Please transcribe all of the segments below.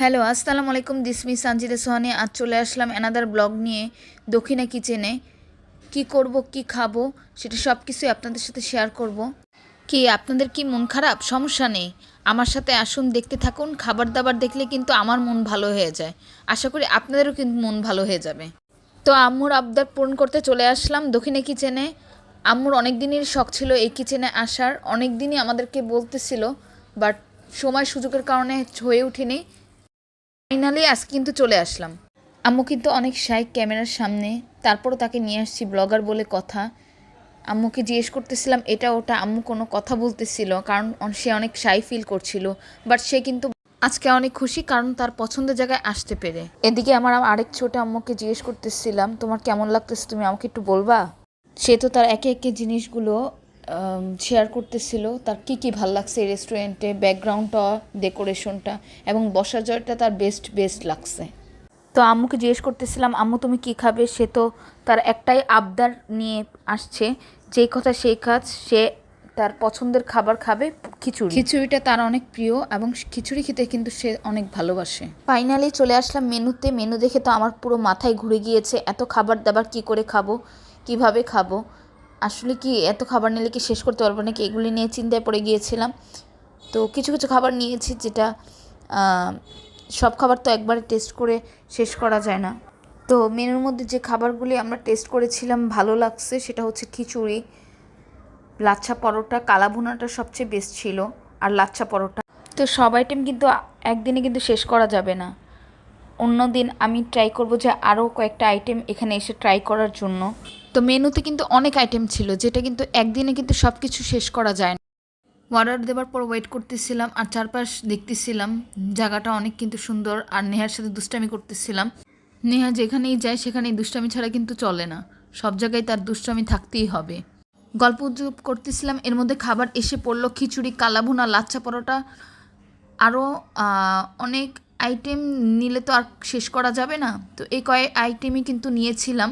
Hello, আসসালামু আলাইকুম দিসমি সানজিদা সোহানি আজ চলে আসলাম এনাদার ব্লগ নিয়ে দক্ষিণা কিচেনে কি করব, কি খাব, সেটা সব কিছুই আপনাদের সাথে শেয়ার করব। কি, আপনাদের কি মন খারাপ? সমস্যা নেই। আমার সাথে আসুন, দেখতে থাকুন। খাবার দাবার দেখলে কিন্তু আমার মন ভালো হয়ে যায়। আশা করি আপনাদেরও কিন্তু মন ভালো হয়ে যাবে। তো আম্মুর আবদার পূরণ করতে চলে আসলাম দক্ষিণা কিচেনে আম্মুর অনেক দিনের শখ ছিল এই কিচেনে আসার। অনেক দিনই আমাদেরকে বলতেছিল বাট সময় সুযোগের কারণে হয়ে ওঠেনি ফাইনালি আজ কিন্তু চলে আসলাম। আম্মু কিন্তু অনেক শাই ক্যামেরার সামনে। তারপরও তাকে নিয়ে আসছি ব্লগার বলে কথা। আম্মুকে জিজ্ঞেস করতেছিলাম, এটা ওটা? আম্মু কোনো কথা বলতেছিল, কারণ সে অনেক শাই ফিল করছিল। বাট সে কিন্তু আজকে অনেক খুশি, কারণ তার পছন্দের জায়গায় আসতে পেরে। এদিকে আমার আরেক ছোট আম্মুকে জিজ্ঞেস করতেছিলাম, তোমার কেমন লাগতেছে? তুমি আমাকে একটু বলবা? সে তো তার একে একে জিনিসগুলো শেয়ার করতেছিল তার কি কি ভালো লাগছে এই রেস্টুরেন্টে ব্যাকগ্রাউন্ডটা ডেকোরেশনটা এবং বসার জয়টা তার বেস্ট বেস্ট লাগছে। তো আম্মুকে জিজ্ঞেস করতেছিলাম আম্মু তুমি কি খাবে? সে তো তার একটাই আবদার নিয়ে আসছে যেই কথা সেই কাজ সে তার পছন্দের খাবার খাবে খিচুড়ি। খিচুড়িটা তার অনেক প্রিয় এবং খিচুড়ি খেতে কিন্তু সে অনেক ভালোবাসে। ফাইনালি চলে আসলাম মেনুতে মেনু দেখে তো আমার পুরো মাথায় ঘুরে গিয়েছে এত খাবার দাবার কি করে খাব? কীভাবে খাব? আসলে কি এত খাবার নিলে কি শেষ করতে পারব? নাকি এগুলি নিয়ে চিন্তায় পড়ে গিয়েছিলাম। তো কিছু কিছু খাবার নিয়েছি যেটা সব খাবার তো একবারে টেস্ট করে শেষ করা যায় না। তো মেনুর মধ্যে যে খাবারগুলি আমরা টেস্ট করেছিলাম ভালো লাগছে সেটা হচ্ছে খিচুড়ি, লাচ্ছা পরোটা কালা ভুনাটা সবচেয়ে বেস্ট ছিল, আর লাচ্ছা পরোটা। তো সব আইটেম কিন্তু একদিনে কিন্তু শেষ করা যাবে না। অন্য দিন আমি ট্রাই করব যে আরও কয়েকটা আইটেম এখানে এসে ট্রাই করার জন্য। তো মেনুতে কিন্তু অনেক আইটেম ছিল, যেটা কিন্তু একদিনে কিন্তু সব কিছু শেষ করা যায় না। অর্ডার দেওয়ার পর ওয়েট করতেছিলাম আর চারপাশ দেখতেছিলাম, জায়গাটা অনেক কিন্তু সুন্দর আর নেহার সাথে দুষ্টামি করতেছিলাম। নেহা যেখানেই যায় সেখানেই দুষ্টামি ছাড়া কিন্তু চলে না, সব জায়গায় তার দুষ্টামি থাকতেই হবে। গল্প গুজব করতেছিলাম, এর মধ্যে খাবার এসে পড়ল, খিচুড়ি, কালাভুনা লাচ্চা পরোটা আরও অনেক আইটেম নিলে তো আর শেষ করা যাবে না। তো এই কয়েক আইটেমই কিন্তু নিয়েছিলাম।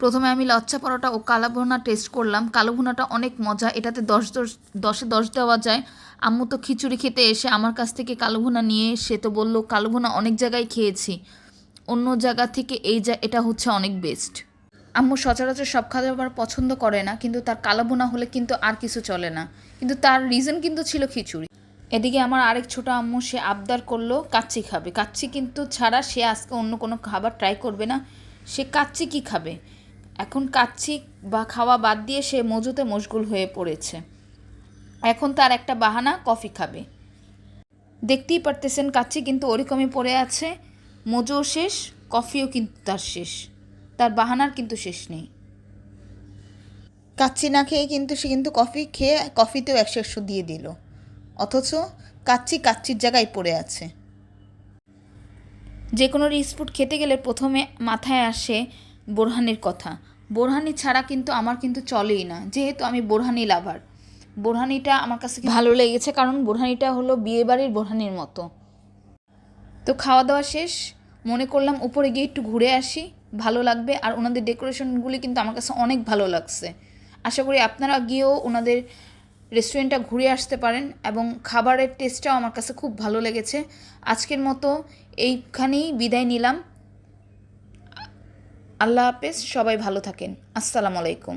প্রথমে আমি লচ্চা পরোটা ও কালো ভুনা টেস্ট করলাম। কালো ভুনাটা অনেক মজা, এটাতে দশ দশ, দশে দশ দেওয়া যায়। আম্মু তো খিচুড়ি খেতে এসে আমার কাছ থেকে কালো ভুনা নিয়ে সে তো বলল, কালো ভুনা অনেক জায়গায় খেয়েছি। অন্য জায়গা থেকে এই যা, এটা হচ্ছে অনেক বেস্ট আম্মু সচরাচর সব খাবার পছন্দ করে না, কিন্তু তার কালো ভুনা হলে কিন্তু আর কিছু চলে না। কিন্তু তার রিজন কিন্তু ছিল খিচুড়ি। এদিকে আমার আরেক ছোট আম্মু, সে আবদার করল, কাচ্চি খাবে। কাচ্চি কিন্তু ছাড়া সে আজকে অন্য কোনো খাবার ট্রাই করবে না। সে কাচ্চি কি খাবে? এখন কাচ্চি বা খাওয়া বাদ দিয়ে সে মজুতে মশগুল হয়ে পড়েছে। এখন তার একটা বাহানা, কফি খাবে। দেখতেই পারতেছেন কাচ্চি কিন্তু ওরকমই পড়ে আছে। মজুও শেষ, কফিও কিন্তু তার শেষ। তার বাহানার কিন্তু শেষ নেই। কাচ্চি না খেয়ে কিন্তু সে কিন্তু কফি খেয়ে কফিতেও একশো দিয়ে দিল। অথচ কাচ্চি কাচ্চির জায়গায় পড়ে আছে। যে কোনো রিসফুড খেতে গেলে প্রথমে মাথায় আসে বোরহানির কথা। বোরহানি ছাড়া কিন্তু আমার কিন্তু চলেই না, যেহেতু আমি বোরহানি লাভার। বোরহানিটা আমার কাছে ভালো লেগেছে, কারণ বোরহানিটা হলো বিয়েবাড়ির বোরহানির মতো। তো খাওয়া দাওয়া শেষ, মনে করলাম উপরে গিয়ে একটু ঘুরে আসি, ভালো লাগবে। আর ওনাদের ডেকোরেশনগুলি কিন্তু আমার কাছে অনেক ভালো লাগছে। আশা করি আপনারা গিয়েও ওনাদের রেস্টুরেন্টটা ঘুরে আসতে পারেন এবং খাবারের টেস্টটাও আমার কাছে খুব ভালো লেগেছে। আজকের মতো এইখানেই বিদায় নিলাম। আল্লাহ হাফেজ, সবাই ভালো থাকেন। আসসালামু আলাইকুম।